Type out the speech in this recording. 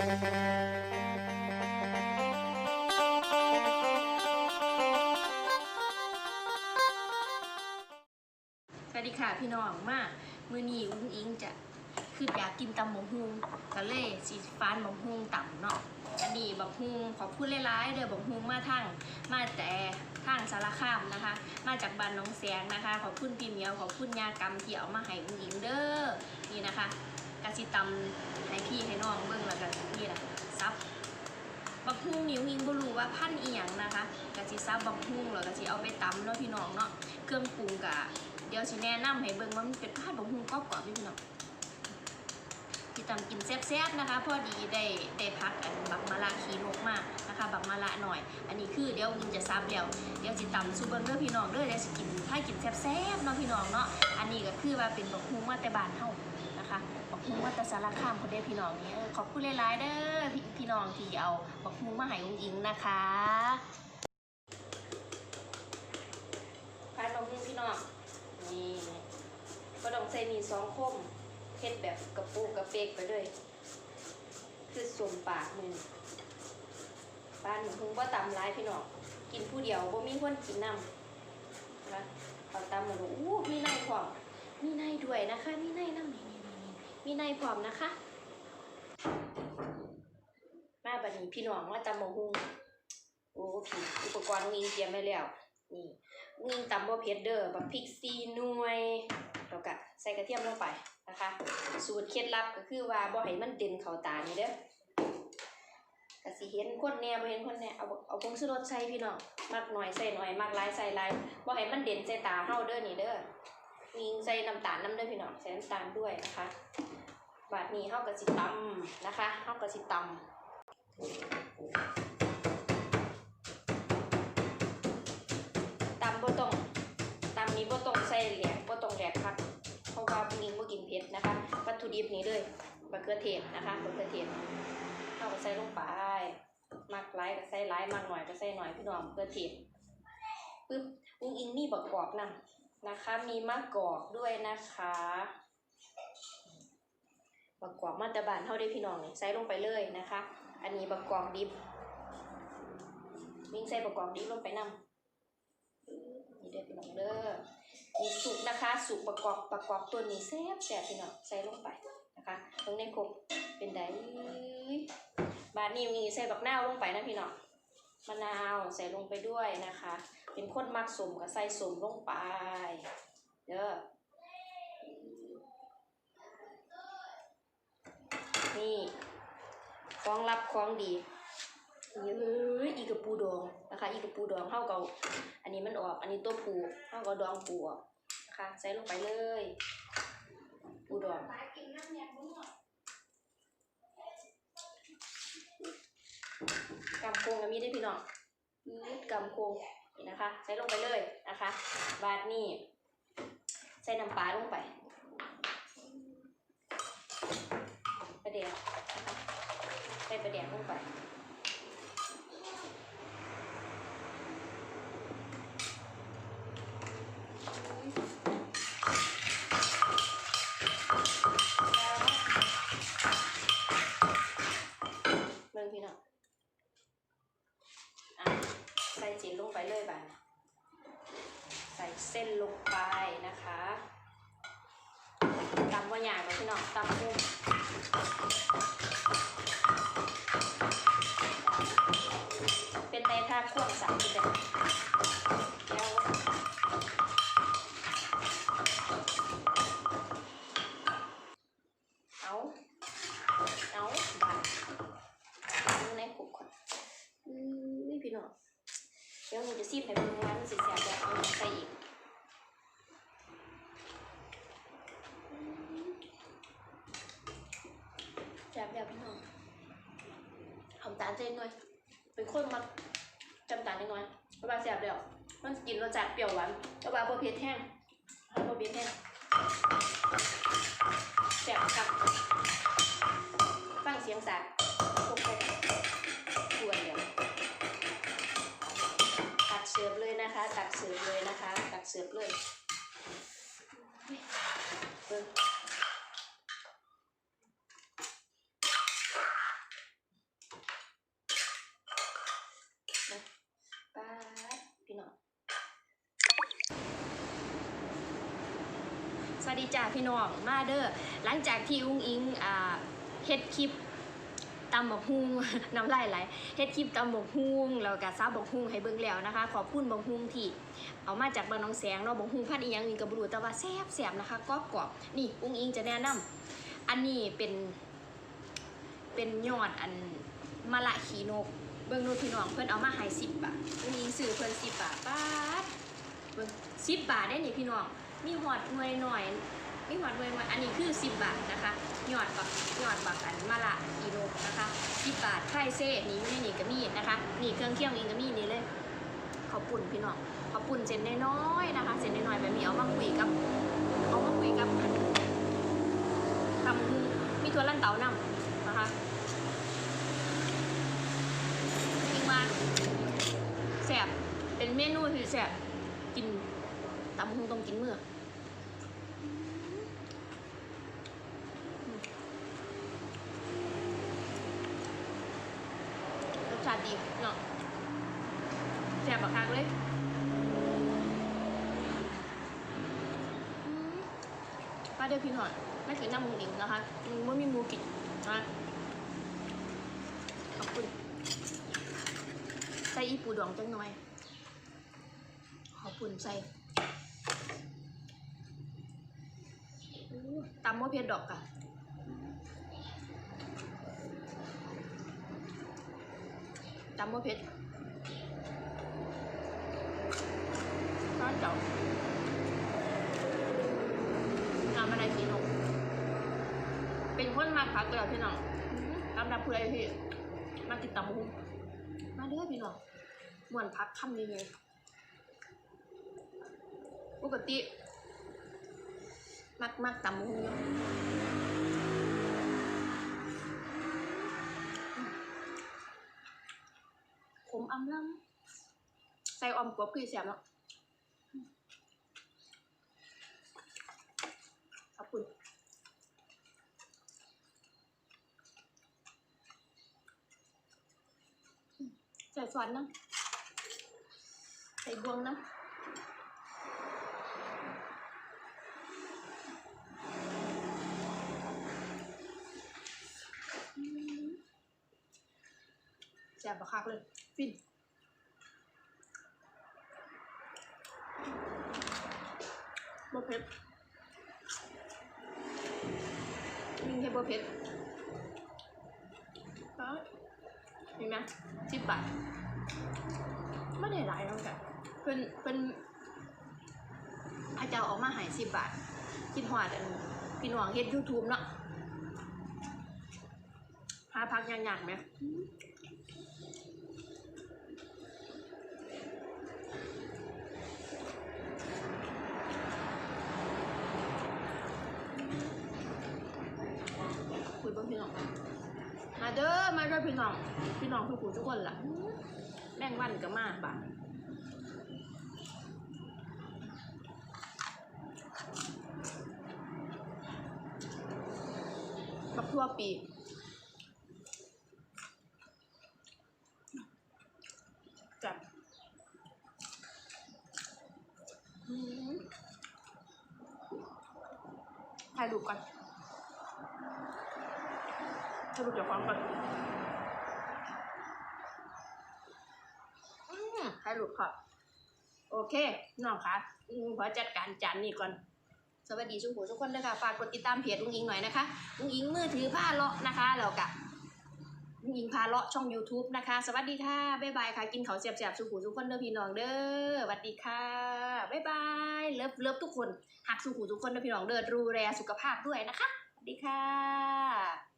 สวัสดีค่ะพี่น้องมามือนี้อุ้งอิงจะคืออยากกินตำหมกฮุงก็เลยสีฟ้านหมกฮุงต่ำเนาะอันนี้บักฮุงขอบคุณหลายๆเด้อบักฮุงมาทางมาแต่ทางสารคามนะคะ มาจากบ้านน้องแสงนะคะ ขอบคุณพี่เหมียวขอบคุณยากรรมที่เอามาให้อุ้งอิงเด้อนี่นะคะ กะสิตำให้พี่ให้น้องเบิ้งแล้วกันนี่แหละซับบักฮุ่งนิ้วหิงบรูว่าพันเอีหยังนะคะกะสิซับบักฮุ่งแล้วกะสิเอาไปตำเนาะพี่น้องเนาะเครื่องปรุงกะเดี๋ยวสิแนะนำให้เบิ้งว่ามันเป็นพันธุ์บักฮุ่งกรอบๆพี่น้องที่ตำกินแซ่บๆนะคะ พอดีได้ได้พักอันบักมะลาขีนกมาก คะบักมะละหน่อย อันนี้คือเดี๋ยวมินจะซับแล้วเดี๋ยวสิตำซูเบิ่งเด้อพี่น้องเด้อเดี๋ยวสิกินถ้ากินแซ่บๆเนาะพี่น้องเนาะอันนี้ก็คือว่าเป็นบักฮุ้งมาแต่บ้านเฮานะคะบักฮุ้งมาแต่สารคามคนเด้อพี่น้องนี่ขอบคุณหลายๆเด้อพี่พี่น้องที่เอาบักฮุ้งมาให้อุ้งอิงนะคะพายบักฮุ้งพี่น้องนี่ก็ต้องใส่มีสองคมเฮ็ดแบบกระปูกระเปกไปเลยคือส่วนปากมือ บ้านบักฮุ้งว่าตำร้ายพี่น้องกินผู้เดียวบ่มีคนกินน้ำนะเอาตำมาดูอู้มีในพร้อมมีในด้วยนะคะ มีในน้ำนี่นี่นี่นี่มีในพร้อมนะคะ มาบัดนี้พี่น้องมาตำบักหุ่งโอ้พี่อุปกรณ์วิ่งเตรียมไว้แล้วนี่วิ่งตำบ่เผ็ดเด้อบักพริกซีนวยแล้วก็ใส่กระเทียมลงไปนะคะ สูตรเคล็ดลับก็คือว่าบ่ให้มันเด่นเข้าตานี่เด้อ เห็นคนแน่บ่เห็นคนแน่เอาเอาผงชูรสใส่พี่น้องมักหน่อยใส่หน่อยมักหลายใส่หลายบ่ให้มันเด่นใส่ตาเฮาเด้อนี่เด้อวิ่งใส่น้ำตาลน้ำเด้อพี่น้องใส่น้ำตาลด้วยนะคะ บาดนี้เฮาก็สิตำนะคะเฮาก็สิตำตำบ่ต้องตำนี้บ่ต้องใส่แหลกบ่ต้องแหลกครับเพราะว่าพวกนี้บ่กินเผ็ดนะคะ วัตถุดิบนี้เลยมะเขือเทศนะคะมะเขือเทศ เอาไปใส่ลงไปมักหลายก็ใส่หลายมักหน่อยก็ใส่หน่อยพี่น้องเขือเทศปึ๊บอุ้งอิงมีบักกอกนำนะคะ มีมะกอกด้วยนะคะบักกอกมาตะบานเท่าได้พี่น้องนี่ใส่ลงไปเลยนะคะ อันนี้บักกอกดิบวิ่งใส่บักกอกดิบลงไปนำนี่เด้พี่น้องเด้อมีสุกนะคะ สุกประกอบประกอบตัวนี้แซ่บแซ่บพี่น้องใส่ลงไป นะคะตรงในกบเป็นไดบาดนี้มีใส่บักนาวลงไปนะพี่น้องมะนาวใส่ลงไปด้วยนะคะ เป็นคนมักสมก็ใส่สมลงไปเด้อนี่ของลับของดีเย้ยอีกระปูดองนะคะ อีกระปูดองเท่ากับอันนี้มันออก อันนี้ตัวปูเอาก็ดองปูออกนะคะใส่ลงไปเลย ปูดอง กำโคงก็มีได้พี่น้องอืดกำโคงนี่นะคะ ใส่ลงไปเลยนะคะ บาดนี่ใส่น้ำปลาลงไปประเดี๋ยวใส่ประเดี๋ยวลงไป เบิ่งพี่น้องอะใส่จีนลงไปเลยบ่าใส่ เส้นลงไปนะคะตำว่าใหญ่บ่พี่น้องตำมุ้งเป็นในท่าควงสามที่เด็ดแล้วเอาเอาบาดดูในคุกก่อนอือพี่น้องเดี๋ยวหนูจะซีบให้เบิ่งว่ามันสิแซ่บแบบเอาใส่อีก แซ่บบพี่น้องหอมตาลเจนหน่อยเป็นคนมักจำตาลนิดหน่อยเพราะว่าแซ่บแล้วมันกินรสชาติเปรี้ยวหวานแต่ว่าบ่เผ็ดแห้งบ่เผ็ดแห้งแซ่บครับฟังเสียงสากโอ้โหทวนเดี๋ยวตักเสิร์ฟเลยนะคะ ตักเสิร์ฟเลยนะคะ ตักเสิร์ฟเลยเบิ่ง สวัสดีจ้าพี่น้องมาเด้อหลังจากที่อุ้งอิงอ่าเฮ็ดคลิปตำบกฮุงน้ำลายไหลเฮ็ดคลิปตำบกฮุงแล้วก็ซาบกฮุงให้เบิ่งแล้วนะคะ ขอบคุณบกฮุงที่เอามาจากบ้านน้องแสงเนาะบกฮุงพันอีหยังอื่ก็บ่รู้แต่ว่าแซ่บแซ่บนะคะกรอบกรอบนี่อุ้งอิงจะแนะนำอันนี้เป็นเป็นยอดอันมะละขีนก เบิ่งดูพี่น้องเพิ่นเอามาให้10บาทอุ้งอิงซื้อเพิ่น10บาทป๊าดเบิ่ง10บาทได้นี่พี่น้อง มีหอดหน่วยหน่อยมีหอดหน่วยหน่อยอันนี้คือ 10 บาทนะคะหยอดบักหยอดบักอันมะละอีโนนะคะ10บาทไข่เซ่นี่อยู่ในนี่ก็มีนะคะนี่เครื่องเคี่ยงอีกก็มีนี่เลยขอบปุ่นพี่น้องขอบปุ่นเส้นน้อยๆนะคะเส้นน้อยๆแบบนี้เอามาคุยกับ เอามาคุยกับทำมีถั่วลันเตานำนะคะจริงมาแซ่บเป็นเมนูที่แซ่บกิน ตำคงต้องกินเมื่อรสชาติดีเนาะแซ่บบักคักเลยอืมมาเดียวพี่หน่อยไม่ถึงหน้ามุงอิงนะคะมึงไม่มีมูกินนะขอบคุณใส่อีปูดองจังหน่อย ขอบคุณใส่ ตำมะเพียดอกอะตำมะเพ็ดร้านเก่าทำอะไรสีนกเป็นคนมากพักเลยพี่น้องตำรับเพื่อพี่มาติดตำหุ้มมาเด้อพี่น้องม่วนพักคำนี้เลยปกติ มักมักตำหุ้มอยู่ขมอำลำใส่ออมกบคือเสียบเนาะขอบคุณใส่สวนน้ำใส่บวงน้ำ แซ่บบักคักเลย ฟินบ่เผ็ดมิงเทบ่เผ็ดก็เห็นไหมสิบบาทไม่ได้หลายแล้วกันเพิ่นเพิ่นอาจารย์ออกมาหายสิบบาทคิดหอดอันพี่น้องเฮ็ดยูทูบเนาะหาพักยากๆไหม คุยเบ้างพี่ น้อง มาเด้อ มาเด้อพี่น้อง พี่น้องทุกคนทุกคนล่ะ แม่งวันก็มากบ่ะบักทั่วปีจับอืมถ่ายรูปก่อน สรุปจากความก่อนอืมให้หลุดค่ะ โอเค น้องคะลุงขอจัดการจานนี้ก่อน สวัสดีทุกผู้ทุกคนเลยค่ะ ฝากกดติดตามเพจลุงอิงหน่อยนะคะลุงอิงมือถือผ้าเลาะนะคะแล้วกะลุงอิงพาเลาะช่อง YouTube นะคะ สวัสดีค่ะ บ๊ายบายค่ะ กินเขาวเสียบๆทุกผู้ทุกคนเด้อพี่น้องเด้อสวัสดีค่ะ บ๊ายบาย เลิฟเลิฟทุกคนหักสุขูทุกคนเด้อพี่น้องเด้อดูแลสุขภาพด้วยนะคะสวัสดีค่ะ